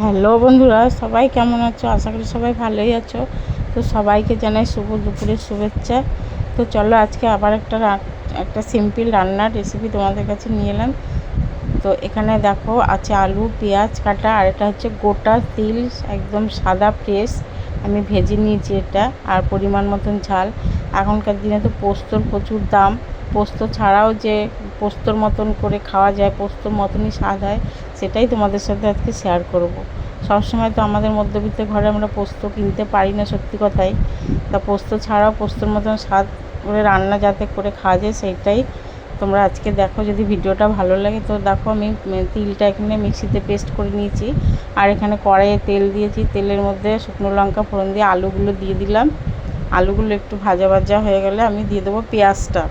Hello বন্ধুরা, সবাই কেমন আছো? আশা করি সবাই ভালোই আছো। তো সবাইকে জানাই শুভ দুপুরের শুভেচ্ছা। তো চলো আজকে আবার একটা একটা সিম্পল রান্নার রেসিপি তোমাদের কাছে নিয়ে এলাম। তো এখানে দেখো, আছে আলু, পেঁয়াজ কাটা, আর এটা হচ্ছে গোটা তিল, একদম সাদা ফ্রেশ আমি ভেজে নিয়েছি এটা, আর পরিমাণ মতন ঝাল। এখনকার দিনে তো পোস্তর প্রচুর দাম। পোস্ত ছাড়াও যে পোস্তর মতন করে খাওয়া যায়, পোস্তর মতনই স্বাদ হয়। সেটাই তোমাদের সাথে আজকে শেয়ার করব। সবসময় তো আমাদের মধ্যবিত্ত ঘরে আমরা পোস্ত কিনতে পারি না সত্যি কথাই। তা পোস্ত ছাড়াও পোস্তর মতন স্বাদ করে রান্না যাতে করে খাওয়া যায় সেইটাই তোমরা আজকে দেখো। যদি ভিডিওটা ভালো লাগে তো দেখো আমি তিলটা এখানে মিক্সিতে পেস্ট করে নিয়েছি। আর এখানে কড়াইয়ে তেল দিয়েছি। তেলের মধ্যে শুকনো লঙ্কা, ফোড়ন দিয়ে আলুগুলো দিয়ে দিলাম। আলুগুলো একটু ভাজা ভাজা হয়ে গেলে আমি দিয়ে দেবো পেঁয়াজটা।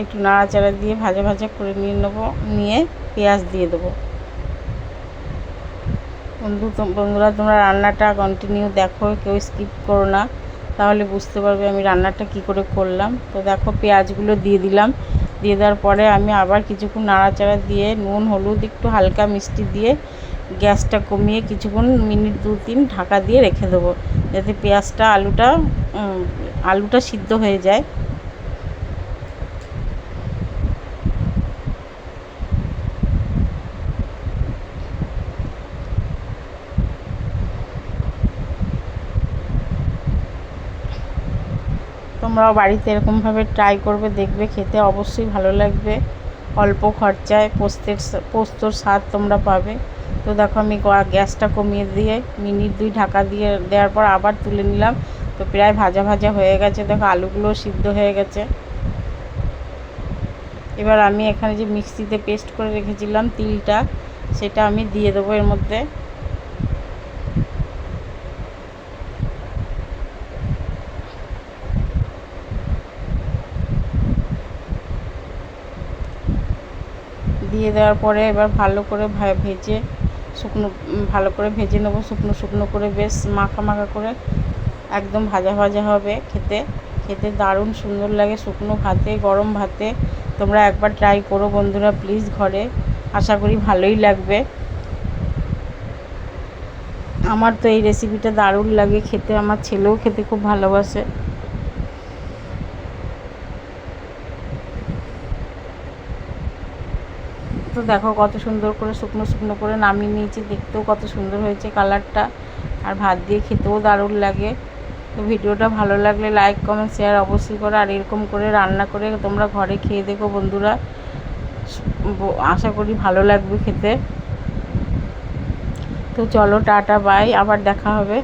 একটু নাড়াচাড়া দিয়ে ভাজা ভাজা করে নিয়ে নেব, নিয়ে পেঁয়াজ দিয়ে দেবো। বন্ধু বন্ধুরা, তোমরা রান্নাটা কন্টিনিউ দেখো, কেউ স্কিপ করো না। তাহলে বুঝতে পারবে আমি রান্নাটা কি করে করলাম। তো দেখো, পেঁয়াজগুলো দিয়ে দিলাম। দিয়ে দেওয়ার পরে আমি আবার কিছুক্ষণ নাড়াচাড়া দিয়ে নুন, হলুদ, একটু হালকা মিষ্টি দিয়ে গ্যাসটা কমিয়ে কিছুক্ষণ, মিনিট দু তিন ঢাকা দিয়ে রেখে দেবো। যাতে পেঁয়াজটা, আলুটা আলুটা সিদ্ধ হয়ে যায়। তোমরাও বাড়িতে এরকমভাবে ট্রাই করবে, দেখবে, খেতে অবশ্যই ভালো লাগবে। অল্প খরচায় পোস্তের পোস্তর স্বাদ তোমরা পাবে। তো দেখো আমি গ্যাসটা কমিয়ে দিয়ে মিনিট দুই ঢাকা দিয়ে দেওয়ার পর আবার তুলে নিলাম। তো প্রায় ভাজা ভাজা হয়ে গেছে। দেখো আলুগুলো সিদ্ধ হয়ে গেছে। এবার আমি এখানে যে মিক্সিতে পেস্ট করে রেখেছিলাম তিলটা, সেটা আমি দিয়ে দেবো এর মধ্যে। দিয়ে দেওয়ার পরে এবার ভালো করে ভেজে শুকনো ভালো করে ভেজে নেব। শুকনো শুকনো করে বেশ মাখা মাখা করে একদম ভাজা ভাজা হবে খেতে। খেতে দারুণ সুন্দর লাগে শুকনো ভাতে, গরম ভাতে। তোমরা একবার ট্রাই করো বন্ধুরা, প্লিজ ঘরে। আশা করি ভালোই লাগবে। আমার তো এই রেসিপিটা দারুণ লাগে খেতে। আমার ছেলেও খেতে খুব ভালোবাসে। তো দেখো কত সুন্দর করে শুকনো শুকনো করে নামিয়ে নিয়েছি, দেখতেও কত সুন্দর হয়েছে কালারটা। আর ভাত দিয়ে খেতেও দারুণ লাগে। তো ভিডিওটা ভালো লাগলে লাইক কমেন্ট শেয়ার অবশ্যই করো। আর এরকম করে রান্না করে তোমরা ঘরে খেয়ে দেখো বন্ধুরা। আশা করি ভালো লাগবে খেতে। তো চলো টাটা বাই আবার দেখা হবে।